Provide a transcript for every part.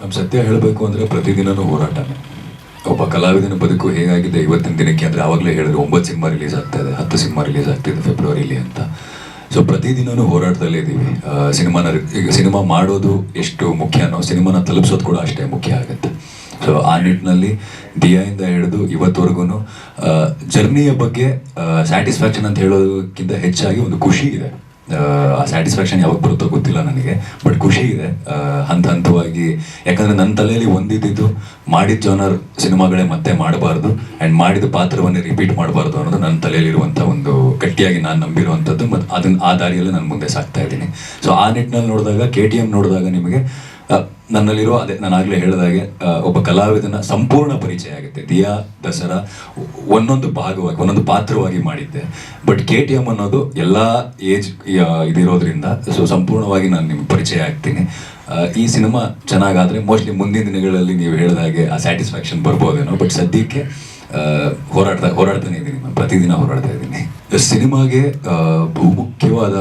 ನಮ್ಮ ಸತ್ಯ ಹೇಳಬೇಕು ಅಂದರೆ ಪ್ರತಿದಿನವೂ ಹೋರಾಟ. ಒಬ್ಬ ಕಲಾವಿದನ ಬದುಕು ಹೇಗಾಗಿದೆ ಇವತ್ತಿನ ದಿನಕ್ಕೆ ಅಂದರೆ ಆವಾಗಲೇ ಹೇಳಿದ್ರು, ಒಂಬತ್ತು ಸಿನಿಮಾ ರಿಲೀಸ್ ಆಗ್ತಾ ಇದೆ, ಹತ್ತು ಸಿನಿಮಾ ರಿಲೀಸ್ ಆಗ್ತಿದೆ ಫೆಬ್ರವರಿಲಿ ಅಂತ. ಸೊ ಪ್ರತಿದಿನವೂ ಹೋರಾಟದಲ್ಲೇ ಇದ್ದೀವಿ. ಸಿನಿಮಾನ ಈಗ ಸಿನಿಮಾ ಮಾಡೋದು ಎಷ್ಟು ಮುಖ್ಯನೋ ಸಿನಿಮಾನ ತಲುಪಿಸೋದು ಕೂಡ ಅಷ್ಟೇ ಮುಖ್ಯ ಆಗುತ್ತೆ. ಸೊ ಆ ನಿಟ್ಟಿನಲ್ಲಿ ದಿಯಾಯಿಂದ ಹಿಡಿದು ಇವತ್ತವರೆಗೂ ಜರ್ನಿಯ ಬಗ್ಗೆ ಸ್ಯಾಟಿಸ್ಫ್ಯಾಕ್ಷನ್ ಅಂತ ಹೇಳೋದಕ್ಕಿಂತ ಹೆಚ್ಚಾಗಿ ಒಂದು ಖುಷಿ ಇದೆ. ಆ ಸ್ಯಾಟಿಸ್ಫ್ಯಾಕ್ಷನ್ ಯಾವಾಗ ಬರುತ್ತೋ ಗೊತ್ತಿಲ್ಲ ನನಗೆ ಬಟ್ ಖುಷಿ ಇದೆ. ಹಂತ ಹಂತವಾಗಿ, ಯಾಕಂದ್ರೆ ನನ್ನ ತಲೆಯಲ್ಲಿ ಒಂದಿದ್ದು ಮಾಡಿದ ಜೋನರ್ ಸಿನಿಮಾಗಳೇ ಮತ್ತೆ ಮಾಡಬಾರ್ದು ಆ್ಯಂಡ್ ಮಾಡಿದ ಪಾತ್ರವನ್ನೇ ರಿಪೀಟ್ ಮಾಡಬಾರ್ದು ಅನ್ನೋದು ನನ್ನ ತಲೆಯಲ್ಲಿರುವಂಥ ಒಂದು ಗಟ್ಟಿಯಾಗಿ ನಾನು ನಂಬಿರುವಂಥದ್ದು ಮತ್ತು ಅದನ್ನ ಆ ದಾರಿಯಲ್ಲಿ ನಾನು ಮುಂದೆ ಸಾಗ್ತಾ ಇದ್ದೀನಿ. ಸೊ ಆ ನಿಟ್ಟಿನಲ್ಲಿ ನೋಡಿದಾಗ ಕೆ ಟಿ ಎಂ ನೋಡಿದಾಗ ನಿಮಗೆ ನನ್ನಲ್ಲಿರೋ ಅದೇ ನಾನು ಆಗಲೇ ಹೇಳಿದಾಗೆ ಒಬ್ಬ ಕಲಾವಿದನ ಸಂಪೂರ್ಣ ಪರಿಚಯ ಆಗುತ್ತೆ. ದಿಯಾ, ದಸರಾ, ಒಂದೊಂದು ಭಾಗವಾಗಿ, ಒಂದೊಂದು ಪಾತ್ರವಾಗಿ ಮಾಡಿದ್ದೆ. ಬಟ್ ಕೆ ಟಿ ಎಂ ಅನ್ನೋದು ಎಲ್ಲ ಏಜ್ ಇದಿರೋದ್ರಿಂದ ಸೊ ಸಂಪೂರ್ಣವಾಗಿ ನಾನು ನಿಮ್ಗೆ ಪರಿಚಯ ಆಗ್ತೀನಿ. ಈ ಸಿನಿಮಾ ಚೆನ್ನಾಗಾದ್ರೆ ಮೋಸ್ಟ್ಲಿ ಮುಂದಿನ ದಿನಗಳಲ್ಲಿ ನೀವು ಹೇಳಿದಾಗೆ ಆ ಸ್ಯಾಟಿಸ್ಫ್ಯಾಕ್ಷನ್ ಬರ್ಬೋದೇನೋ. ಬಟ್ ಸದ್ಯಕ್ಕೆ ಹೋರಾಡ್ತಾ, ಹೋರಾಡ್ತಾನೆ ಇದ್ದೀನಿ. ನಾನು ಪ್ರತಿದಿನ ಹೋರಾಡ್ತಾ ಇದ್ದೀನಿ. ಸಿನಿಮಾಗೆ ಬಹುಮುಖ್ಯವಾದ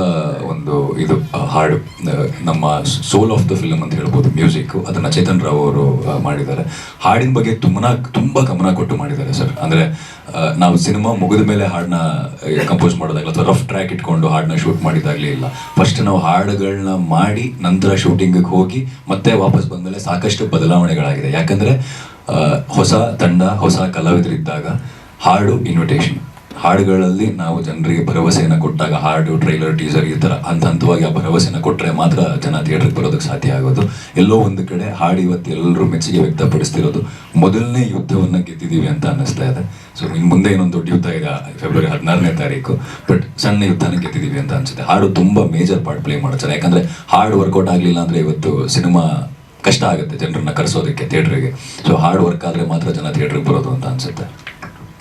ಒಂದು ಇದು ಹಾಡು ನಮ್ಮ ಸೋಲ್ ಆಫ್ ದ ಫಿಲಮ್ ಅಂತ ಹೇಳ್ಬೋದು ಮ್ಯೂಸಿಕ್ ಅದನ್ನ ಚೇತನ್ ರಾವ್ ಅವರು ಮಾಡಿದ್ದಾರೆ. ಹಾಡಿನ ಬಗ್ಗೆ ತುಂಬಾ, ತುಂಬ ಗಮನ ಕೊಟ್ಟು ಮಾಡಿದ್ದಾರೆ ಸರ್. ಅಂದರೆ ನಾವು ಸಿನಿಮಾ ಮುಗಿದ ಮೇಲೆ ಹಾಡನ್ನ ಕಂಪೋಸ್ ಮಾಡೋದಾಗಲಿ ಅಥವಾ ರಫ್ ಟ್ರ್ಯಾಕ್ ಇಟ್ಕೊಂಡು ಹಾಡನ್ನ ಶೂಟ್ ಮಾಡಿದಾಗಲೇ ಇಲ್ಲ. ಫಸ್ಟ್ ನಾವು ಹಾಡುಗಳನ್ನ ಮಾಡಿ, ನಂತರ ಶೂಟಿಂಗಿಗೆ ಹೋಗಿ, ಮತ್ತೆ ವಾಪಸ್ ಬಂದಮೇಲೆ ಸಾಕಷ್ಟು ಬದಲಾವಣೆಗಳಾಗಿದೆ. ಯಾಕಂದರೆ ಹೊಸ ತಂಡ, ಹೊಸ ಕಲಾವಿದರಿದ್ದಾಗ ಹಾಡು ಇನ್ವಿಟೇಷನ್ ಹಾಡುಗಳಲ್ಲಿ ನಾವು ಜನರಿಗೆ ಭರವಸೆಯನ್ನು ಕೊಟ್ಟಾಗ ಹಾಡು ಟ್ರೈಲರ್ ಟೀಸರ್ ಈ ಥರ ಹಂತ ಹಂತವಾಗಿ ಆ ಭರವಸೆಯನ್ನು ಕೊಟ್ಟರೆ ಮಾತ್ರ ಜನ ಥಿಯೇಟ್ರಿಗೆ ಬರೋದಕ್ಕೆ ಸಾಧ್ಯ ಆಗೋದು. ಎಲ್ಲೋ ಒಂದು ಕಡೆ ಹಾಡು ಇವತ್ತು ಎಲ್ಲರೂ ಮೆಚ್ಚುಗೆ ವ್ಯಕ್ತಪಡಿಸ್ತಿರೋದು ಮೊದಲನೇ ಯುದ್ಧವನ್ನು ಗೆದ್ದಿದ್ದೀವಿ ಅಂತ ಅನ್ನಿಸ್ತಾ ಇದೆ. ಸೊ ಇನ್ನು ಮುಂದೆ ಇನ್ನೊಂದು ದೊಡ್ಡ ಯುದ್ಧ ಇದೆ ಫೆಬ್ರವರಿ ಹದಿನಾರನೇ ತಾರೀಕು. ಬಟ್ ಸಣ್ಣ ಯುದ್ಧನ ಗೆದ್ದಿದ್ದೀವಿ ಅಂತ ಅನಿಸುತ್ತೆ. ಹಾಡು ತುಂಬ ಮೇಜರ್ ಪಾರ್ಟ್ ಪ್ಲೇ ಮಾಡ್ತಾರೆ ಯಾಕಂದರೆ ಹಾಡು ವರ್ಕೌಟ್ ಆಗಲಿಲ್ಲ ಅಂದರೆ ಇವತ್ತು ಸಿನಿಮಾ ಕಷ್ಟ ಆಗುತ್ತೆ, ಜನರನ್ನ ಕರೆಸೋದಕ್ಕೆ ಥಿಯೇಟ್ರಿಗೆ ಸೊ ಹಾರ್ಡ್ ವರ್ಕ್ ಆದರೆ ಮಾತ್ರ ಜನ ಥಿಯೇಟ್ರಿಗೆ ಬರೋದು ಅಂತ ಅನ್ಸುತ್ತೆ.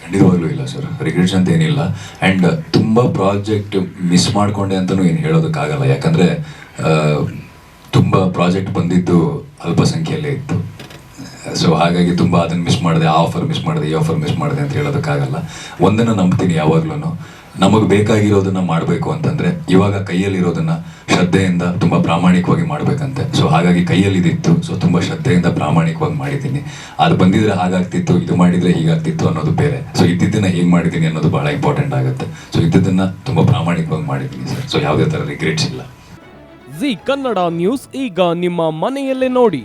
ಖಂಡಿತವಾಗ್ಲೂ ಇಲ್ಲ ಸರ್ ರಿಗ್ರೆಟ್ಸ್ ಅಂತ ಏನಿಲ್ಲ. ಆ್ಯಂಡ್ ತುಂಬ ಪ್ರಾಜೆಕ್ಟ್ ಮಿಸ್ ಮಾಡಿಕೊಂಡೆ ಅಂತಲೂ ಏನು ಹೇಳೋದಕ್ಕಾಗಲ್ಲ. ಯಾಕಂದರೆ ತುಂಬ ಪ್ರಾಜೆಕ್ಟ್ ಬಂದಿದ್ದು ಅಲ್ಪಸಂಖ್ಯೆಯಲ್ಲೇ ಇತ್ತು. ಸೊ ಹಾಗಾಗಿ ತುಂಬ ಅದನ್ನು ಮಿಸ್ ಮಾಡಿದೆ, ಆ ಆಫರ್ ಮಿಸ್ ಮಾಡಿದೆ, ಈ ಆಫರ್ ಮಿಸ್ ಮಾಡಿದೆ ಅಂತ ಹೇಳೋದಕ್ಕಾಗಲ್ಲ. ಒಂದನ್ನು ನಂಬ್ತೀನಿ ಯಾವಾಗ್ಲೂ ನಮಗೆ ಬೇಕಾಗಿರೋದನ್ನ ಮಾಡಬೇಕು ಅಂತಂದ್ರೆ, ಇವಾಗ ಕೈಯಲ್ಲಿರೋದನ್ನ ಶ್ರದ್ಧೆಯಿಂದ ತುಂಬ ಪ್ರಾಮಾಣಿಕವಾಗಿ ಮಾಡಬೇಕಂತೆ. ಸೊ ಹಾಗಾಗಿ ಕೈಯಲ್ಲಿ ಇದಿತ್ತು ಸೊ ತುಂಬ ಶ್ರದ್ಧೆಯಿಂದ ಪ್ರಾಮಾಣಿಕವಾಗಿ ಮಾಡಿದ್ದೀನಿ. ಅದು ಬಂದಿದ್ರೆ ಹಾಗಾಗ್ತಿತ್ತು, ಇದು ಮಾಡಿದ್ರೆ ಹೀಗಾಗ್ತಿತ್ತು ಅನ್ನೋದು ಬೇರೆ. ಸೊ ಇದ್ದಿದ್ದನ್ನ ಹೇಗೆ ಮಾಡಿದ್ದೀನಿ ಅನ್ನೋದು ಬಹಳ ಇಂಪಾರ್ಟೆಂಟ್ ಆಗುತ್ತೆ. ಸೊ ಇದ್ದಿದ್ದನ್ನ ತುಂಬ ಪ್ರಾಮಾಣಿಕವಾಗಿ ಮಾಡಿದ್ದೀನಿ ಸರ್. ಸೊ ಯಾವುದೇ ಥರ ರಿಗ್ರೆಟ್ಸ್ ಇಲ್ಲ. ಜಿ ಕನ್ನಡ ನ್ಯೂಸ್ ಈಗ ನಿಮ್ಮ ಮನೆಯಲ್ಲೇ ನೋಡಿ.